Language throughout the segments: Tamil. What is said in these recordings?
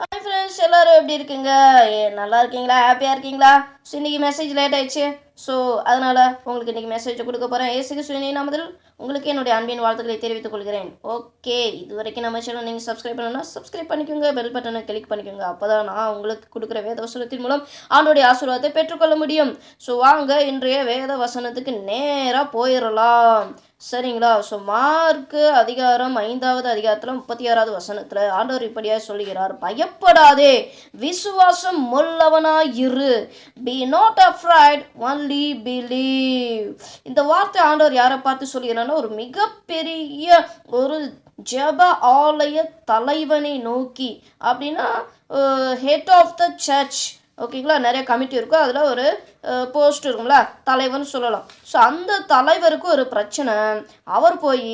ஹாய் ஃப்ரெண்ட்ஸ் எல்லோரும் எப்படி இருக்குங்க? ஏ நல்லா இருக்கீங்களா? ஹாப்பியாக இருக்கீங்களா? ஸோ இன்றைக்கி மெசேஜ் லேட் ஆயிடுச்சு. ஸோ அதனால் உங்களுக்கு இன்றைக்கி மெசேஜ் கொடுக்க போகிறேன் ஏசுக்கு சுயநீ நாமதில் உங்களுக்கு என்னுடைய அன்பின் வாழ்த்துக்களை தெரிவித்துக் கொள்கிறேன். ஓகே இது வரைக்கும் நம்ம சேனல் நீங்கள் சப்ஸ்கிரைப் பண்ணணும்னா சப்ஸ்கிரைப் பண்ணிக்கோங்க. பெல் பட்டனை கிளிக் பண்ணிக்கோங்க. அப்போ தான் நான் உங்களுக்கு கொடுக்குற வேத வசனத்தின் மூலம் ஆண்டோடைய ஆசீர்வாதத்தை பெற்றுக்கொள்ள முடியும். ஸோ வாங்க இன்றைய வேத வசனத்துக்கு நேராக போயிடலாம் சரிங்களா? ஸோ மார்க்கு அதிகாரம் ஐந்தாவது அதிகாரத்தில் முப்பத்தி ஆறாவது வசனத்தில் ஆண்டவர் இப்படியாக சொல்லுகிறார். பயப்படாதே விசுவாசம் முள்ளவனாயிரு இரு be not afraid one only believe இந்த வார்த்தை ஆண்டவர் யாரை பார்த்து சொல்லுகிறார்னா ஒரு மிகப்பெரிய ஒரு ஜெப ஆலய தலைவனை நோக்கி. அப்படின்னா ஹெட் ஆஃப் த சர்ச் ஓகேங்களா நிறைய கமிட்டி இருக்கும். அதில் ஒரு போஸ்ட் இருக்கும்ல? தலைவர்னு சொல்லலாம். ஸோ அந்த தலைவருக்கு ஒரு பிரச்சனை. அவர் போய்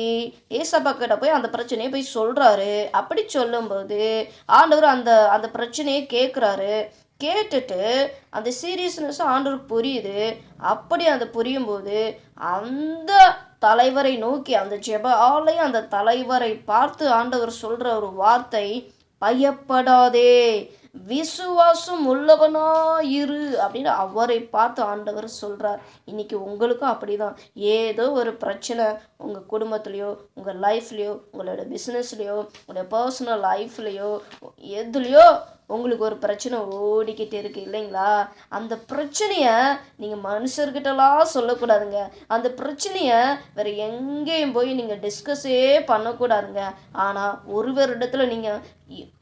ஏசப்பா கிட்ட போய் அந்த பிரச்சனையை போய் சொல்கிறாரு அப்படி சொல்லும்போது ஆண்டவர் அந்த அந்த பிரச்சனையை கேட்குறாரு கேட்டுட்டு அந்த சீரியஸ்னஸும் ஆண்டவருக்கு புரியுது. அப்படி அதை புரியும் போது அந்த தலைவரை நோக்கி அந்த ஜெப ஆலயம் அந்த தலைவரை பார்த்து ஆண்டவர் சொல்கிற ஒரு வார்த்தை பயப்படாதே விசுவாசம் உள்ளவனாயிரு அப்படின்னு அவரை பார்த்து ஆண்டவர் சொல்கிறார் இன்னைக்கு உங்களுக்கும் அப்படிதான். ஏதோ ஒரு பிரச்சனை உங்கள் குடும்பத்துலேயோ உங்கள் லைஃப்லேயோ உங்களோட பிஸ்னஸ்லேயோ உங்களோட பர்சனல் லைஃப்லேயோ எதுலேயோ உங்களுக்கு ஒரு பிரச்சனை ஓடிக்கிட்டு இருக்கு இல்லைங்களா? அந்த பிரச்சனையை நீங்கள் மனுஷர்கிட்டலாம் சொல்லக்கூடாதுங்க. அந்த பிரச்சனையை வேறு எங்கேயும் போய் நீங்கள் டிஸ்கஸே பண்ணக்கூடாதுங்க. ஆனால் ஒருவரிடத்துல நீங்கள்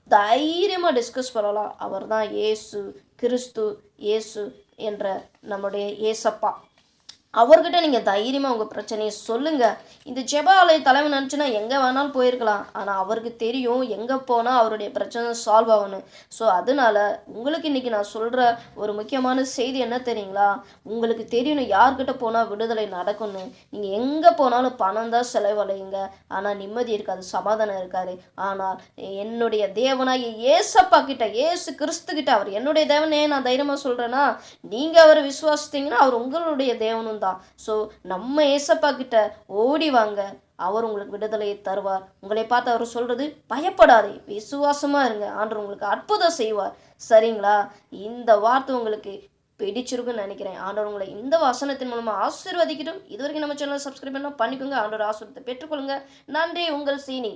தைரியமாக டிஸ்கஸ் பண்ணலாம். அவர் தான் ஏசு கிறிஸ்து ஏசு என்ற நம்முடைய ஏசப்பா. அவர்கிட்ட நீங்கள் தைரியமாக உங்கள் பிரச்சனையை சொல்லுங்கள் இந்த ஜெப ஆலய தலைவன் நினச்சுன்னா எங்கே வேணாலும் போயிருக்கலாம். ஆனால் அவருக்கு தெரியும் எங்கே போனால் அவருடைய பிரச்சனை சால்வ் ஆகணும். ஸோ அதனால உங்களுக்கு இன்றைக்கி நான் சொல்கிற ஒரு முக்கியமான செய்தி என்ன தெரியுங்களா? உங்களுக்கு தெரியணும் யார்கிட்ட போனால் விடுதலை நடக்கணும். நீங்கள் எங்கே போனாலும் பணம் தான் செலவழியுங்க ஆனால் நிம்மதி இருக்காது சமாதானம் இருக்காது. ஆனால் என்னுடைய தேவனாகி ஏசப்பா கிட்ட ஏசு கிறிஸ்து கிட்ட அவர் என்னுடைய தேவனே நான் தைரியமாக சொல்கிறேன்னா நீங்கள் அவரை விசுவாசித்தீங்கன்னா அவர் உங்களுடைய தேவனும் தான். ஸோ நம்ம ஏசப்பா கிட்ட ஓடி வாங்க. அவர் உங்களுக்கு விடுதலையை தருவார். உங்களை பார்த்து அவர் சொல்கிறது பயப்படாதே. விசுவாசமாக இருங்க. ஆண்டு உங்களுக்கு அற்புதம் செய்வார். சரிங்களா? இந்த வார்த்தை உங்களுக்கு பிடிச்சிருக்குன்னு நினைக்கிறேன். ஆண்டவர் உங்களை இந்த வசனத்தின் மூலமாக ஆசீர்வதிக்கட்டும். இது வரைக்கும் நம்ம சேனலை சப்ஸ்கிரைப் பண்ணால் பண்ணிக்கோங்க. ஆண்டோட ஆசிரியத்தை பெற்றுக்கொள்ளுங்க. நன்றி. உங்கள் சீனி.